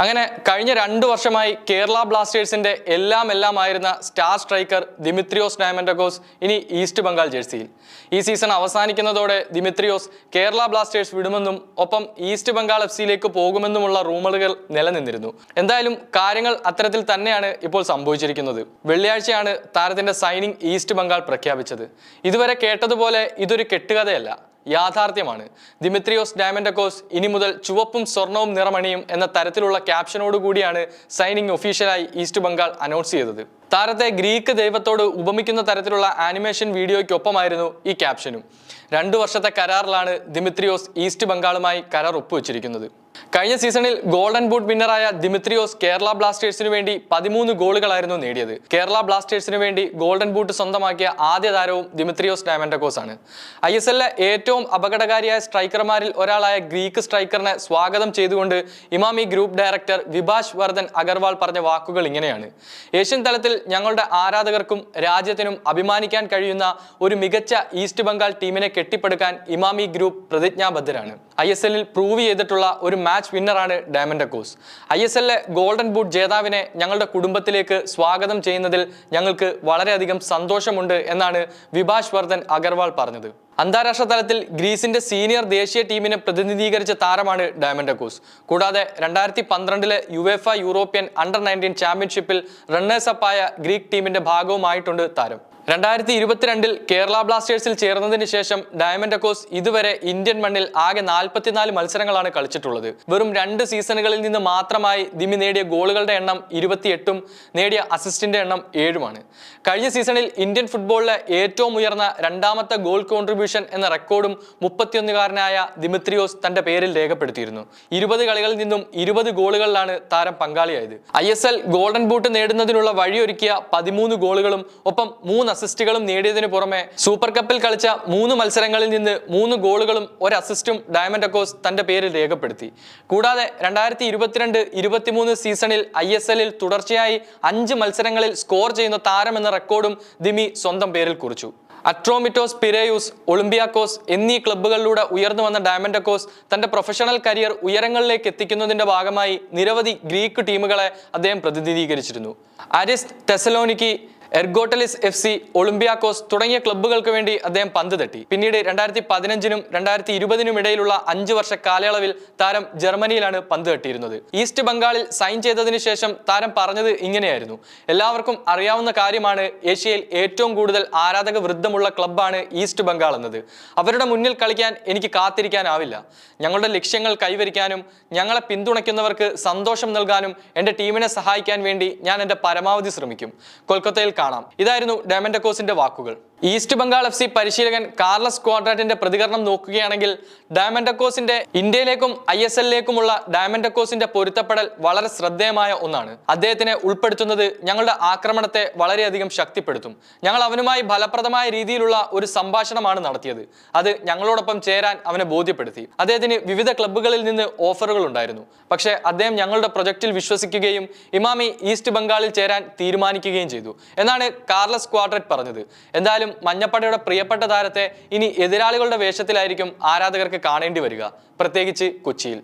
അങ്ങനെ കഴിഞ്ഞ രണ്ടു വർഷമായി കേരള ബ്ലാസ്റ്റേഴ്സിന്റെ എല്ലാം എല്ലാം ആയിരുന്ന സ്റ്റാർ സ്ട്രൈക്കർ ദിമിത്രിയോസ് ഡയമൻഡഗോസ് ഇനി ഈസ്റ്റ് ബംഗാൾ ജേഴ്സിയിൽ. ഈ സീസൺ അവസാനിക്കുന്നതോടെ ദിമിത്രിയോസ് കേരള ബ്ലാസ്റ്റേഴ്സ് വിടുമെന്നും ഒപ്പം ഈസ്റ്റ് ബംഗാൾ എഫ് സിയിലേക്ക് പോകുമെന്നുമുള്ള റൂമറുകൾ നിലനിന്നിരുന്നു. എന്തായാലും കാര്യങ്ങൾ അത്തരത്തിൽ തന്നെയാണ് ഇപ്പോൾ സംഭവിച്ചിരിക്കുന്നത്. വെള്ളിയാഴ്ചയാണ് താരത്തിന്റെ സൈനിങ് ഈസ്റ്റ് ബംഗാൾ പ്രഖ്യാപിച്ചത്. ഇതുവരെ കേട്ടതുപോലെ ഇതൊരു കെട്ടുകഥയല്ല. യാഥാർത്ഥ്യമാണ്. ദിമിത്രിയോസ് ഡയമൻഡക്കോസ് ഇനി മുതൽ ചുവപ്പും സ്വർണവും നിറമണിയും എന്ന തരത്തിലുള്ള ക്യാപ്ഷനോടുകൂടിയാണ് സൈനിങ് ഒഫീഷ്യലായി ഈസ്റ്റ് ബംഗാൾ അനൗൺസ് ചെയ്തത്. താരത്തെ ഗ്രീക്ക് ദൈവത്തോട് ഉപമിക്കുന്ന തരത്തിലുള്ള ആനിമേഷൻ വീഡിയോയ്ക്കൊപ്പമായിരുന്നു ഈ ക്യാപ്ഷനും. രണ്ടു വർഷത്തെ കരാറിലാണ് ദിമിത്രിയോസ് ഈസ്റ്റ് ബംഗാളുമായി കരാർ ഒപ്പുവെച്ചിരിക്കുന്നത്. കഴിഞ്ഞ സീസണിൽ ഗോൾഡൻ ബൂട്ട് വിന്നറായ ദിമിത്രിയോസ് കേരള ബ്ലാസ്റ്റേഴ്സിന് വേണ്ടി പതിമൂന്ന് ഗോളുകളായിരുന്നു നേടിയത്. കേരള ബ്ലാസ്റ്റേഴ്സിന് വേണ്ടി ഗോൾഡൻ ബൂട്ട് സ്വന്തമാക്കിയ ആദ്യ താരവും ദിമിത്രിയോസ് ഡയമൻഡക്കോസ് ആണ് ഐ എസ് എല്ലിലെ ഏറ്റവും അപകടകാരിയായ സ്ട്രൈക്കർമാരിൽ ഒരാളായ ഗ്രീക്ക് സ്ട്രൈക്കറിനെ സ്വാഗതം ചെയ്തുകൊണ്ട് ഇമാമി ഗ്രൂപ്പ് ഡയറക്ടർ വിഭാഷ് വർദ്ധൻ അഗർവാൾ പറഞ്ഞ വാക്കുകൾ ഇങ്ങനെയാണ്. ഏഷ്യൻ തലത്തിൽ ഞങ്ങളുടെ ആരാധകർക്കും രാജ്യത്തിനും അഭിമാനിക്കാൻ കഴിയുന്ന ഒരു മികച്ച ഈസ്റ്റ് ബംഗാൾ ടീമിനെ കെട്ടിപ്പടുക്കാൻ ഇമാമി ഗ്രൂപ്പ് പ്രതിജ്ഞാബദ്ധരാണ്. ഐ എസ് എല്ലിൽ പ്രൂവ് ചെയ്തിട്ടുള്ള ഒരു മാച്ച് വിന്നറാണ് ഡയമൻഡക്കോസ് ഐ എസ് എല്ലിലെ ഗോൾഡൻ ബൂട്ട് ജേതാവിനെ ഞങ്ങളുടെ കുടുംബത്തിലേക്ക് സ്വാഗതം ചെയ്യുന്നതിൽ ഞങ്ങൾക്ക് വളരെയധികം സന്തോഷമുണ്ട് എന്നാണ് വിഭാഷ് വർദ്ധൻ അഗർവാൾ പറഞ്ഞത്. അന്താരാഷ്ട്ര തലത്തിൽ ഗ്രീസിന്റെ സീനിയർ ദേശീയ ടീമിനെ പ്രതിനിധീകരിച്ച താരമാണ് ഡയമണ്ട് അക്കോസ് കൂടാതെ രണ്ടായിരത്തി പന്ത്രണ്ടിലെ യുവേഫ യൂറോപ്യൻ അണ്ടർ നയന്റീൻ ചാമ്പ്യൻഷിപ്പിൽ റണ്ണേഴ്സ് അപ്പായ ഗ്രീക്ക് ടീമിന്റെ ഭാഗവുമായിട്ടുണ്ട് താരം. രണ്ടായിരത്തി ഇരുപത്തിരണ്ടിൽ കേരള ബ്ലാസ്റ്റേഴ്സിൽ ചേർന്നതിന് ശേഷം ഡയമണ്ട് അക്കോസ് ഇതുവരെ ഇന്ത്യൻ മണ്ണിൽ ആകെ നാൽപ്പത്തിനാല് മത്സരങ്ങളാണ് കളിച്ചിട്ടുള്ളത്. വെറും രണ്ട് സീസണുകളിൽ നിന്ന് മാത്രമായി ദിമി നേടിയ ഗോളുകളുടെ എണ്ണം ഇരുപത്തിയെട്ടും നേടിയ അസിസ്റ്റിന്റെ എണ്ണം ഏഴുമാണ്. കഴിഞ്ഞ സീസണിൽ ഇന്ത്യൻ ഫുട്ബോളിലെ ഏറ്റവും ഉയർന്ന രണ്ടാമത്തെ ഗോൾ കോൺട്രിബ്യൂഷൻ എന്ന റെക്കോർഡും മുപ്പത്തിയൊന്നുകാരനായ ദിമിത്രിയോസ് തന്റെ പേരിൽ രേഖപ്പെടുത്തിയിരുന്നു. ഇരുപത് കളികളിൽ നിന്നും ഇരുപത് ഗോളുകളിലാണ് താരം പങ്കാളിയായത്. ഐ ഗോൾഡൻ ബൂട്ട് നേടുന്നതിനുള്ള വഴിയൊരുക്കിയ പതിമൂന്ന് ഗോളുകളും ഒപ്പം മൂന്ന് അസിസ്റ്റുകളും നേടിയതിനു പുറമെ സൂപ്പർ കപ്പിൽ കളിച്ച മൂന്ന് മത്സരങ്ങളിൽ നിന്ന് മൂന്ന് ഗോളുകളും ഒരു അസിസ്റ്റും ഡയമണ്ട് അക്കോസ് തന്റെ പേരിൽ രേഖപ്പെടുത്തി. കൂടാതെ രണ്ടായിരത്തി ഇരുപത്തിരണ്ട് ഇരുപത്തിമൂന്ന് സീസണിൽ ഐ എസ് എല്ലിൽ തുടർച്ചയായി അഞ്ച് മത്സരങ്ങളിൽ സ്കോർ ചെയ്യുന്ന താരം എന്ന റെക്കോർഡും ദിമി സ്വന്തം പേരിൽ കുറിച്ചു. അട്രോമിറ്റോസ് പിരേയൂസ് ഒളിമ്പിയാക്കോസ് എന്നീ ക്ലബ്ബുകളിലൂടെ ഉയർന്നു വന്ന ഡയമൻഡക്കോസ് തന്റെ പ്രൊഫഷണൽ കരിയർ ഉയരങ്ങളിലേക്ക് എത്തിക്കുന്നതിന്റെ ഭാഗമായി നിരവധി ഗ്രീക്ക് ടീമുകളെ അദ്ദേഹം പ്രതിനിധീകരിച്ചിരുന്നു. Aris Thessaloniki Ergotelis F C Olympiacos തുടങ്ങിയ ക്ലബ്ബുകൾക്ക് വേണ്ടി അദ്ദേഹം പന്ത് തട്ടി. പിന്നീട് രണ്ടായിരത്തി പതിനഞ്ചിനും രണ്ടായിരത്തി ഇരുപതിനും ഇടയിലുള്ള അഞ്ച് വർഷ കാലയളവിൽ താരം ജർമ്മനിയിലാണ് പന്ത് തട്ടിയിരുന്നത്. ഈസ്റ്റ് ബംഗാളിൽ സൈൻ ചെയ്തതിനു ശേഷം താരം പറഞ്ഞത് ഇങ്ങനെയായിരുന്നു. എല്ലാവർക്കും അറിയാവുന്ന കാര്യമാണ് ഏഷ്യയിൽ ഏറ്റവും കൂടുതൽ ആരാധക വൃദ്ധമുള്ള ക്ലബ്ബാണ് ഈസ്റ്റ് ബംഗാൾ എന്നത്. അവരുടെ മുന്നിൽ കളിക്കാൻ എനിക്ക് കാത്തിരിക്കാനാവില്ല. ഞങ്ങളുടെ ലക്ഷ്യങ്ങൾ കൈവരിക്കാനും ഞങ്ങളെ പിന്തുണയ്ക്കുന്നവർക്ക് സന്തോഷം നൽകാനും എന്റെ ടീമിനെ സഹായിക്കാൻ വേണ്ടി ഞാൻ എന്റെ പരമാവധി ശ്രമിക്കും. കൊൽക്കത്തയിൽ കാണാം. ഇതായിരുന്നു ഡയമൻഡക്കോസിന്റെ വാക്കുകൾ. ഈസ്റ്റ് ബംഗാൾ എഫ് സി പരിശീലകൻ കാർലസ് ക്വാഡ്രാറ്റിന്റെ പ്രതികരണം നോക്കുകയാണെങ്കിൽ ഡയമൻഡക്കോസിന്റെ ഇന്ത്യയിലേക്കും ഐ എസ് എല്ലിലേക്കുമുള്ള ഡയമൻഡക്കോസിന്റെ പൊരുത്തപ്പെടൽ വളരെ ശ്രദ്ധേയമായ ഒന്നാണ്. അദ്ദേഹത്തിനെ ഉൾപ്പെടുത്തുന്നത് ഞങ്ങളുടെ ആക്രമണത്തെ വളരെയധികം ശക്തിപ്പെടുത്തും. ഞങ്ങൾ അവനുമായി ഫലപ്രദമായ രീതിയിലുള്ള ഒരു സംഭാഷണമാണ് നടത്തിയത്. അത് ഞങ്ങളോടൊപ്പം ചേരാൻ അവനെ ബോധ്യപ്പെടുത്തി. അദ്ദേഹത്തിന് വിവിധ ക്ലബ്ബുകളിൽ നിന്ന് ഓഫറുകൾ ഉണ്ടായിരുന്നു. പക്ഷേ അദ്ദേഹം ഞങ്ങളുടെ പ്രൊജക്റ്റിൽ വിശ്വസിക്കുകയും ഇമാമി ഈസ്റ്റ് ബംഗാളിൽ ചേരാൻ തീരുമാനിക്കുകയും ചെയ്തു. എന്നാണ് കാർലസ് ക്വാഡ്രറ്റ് പറഞ്ഞത്. എന്തായാലും മഞ്ഞപ്പടയുടെ പ്രിയപ്പെട്ട താരത്തെ ഇനി എതിരാളികളുടെ വേഷത്തിലായിരിക്കും ആരാധകർക്ക് കാണേണ്ടി വരിക. പ്രത്യേകിച്ച് കൊച്ചിയിൽ.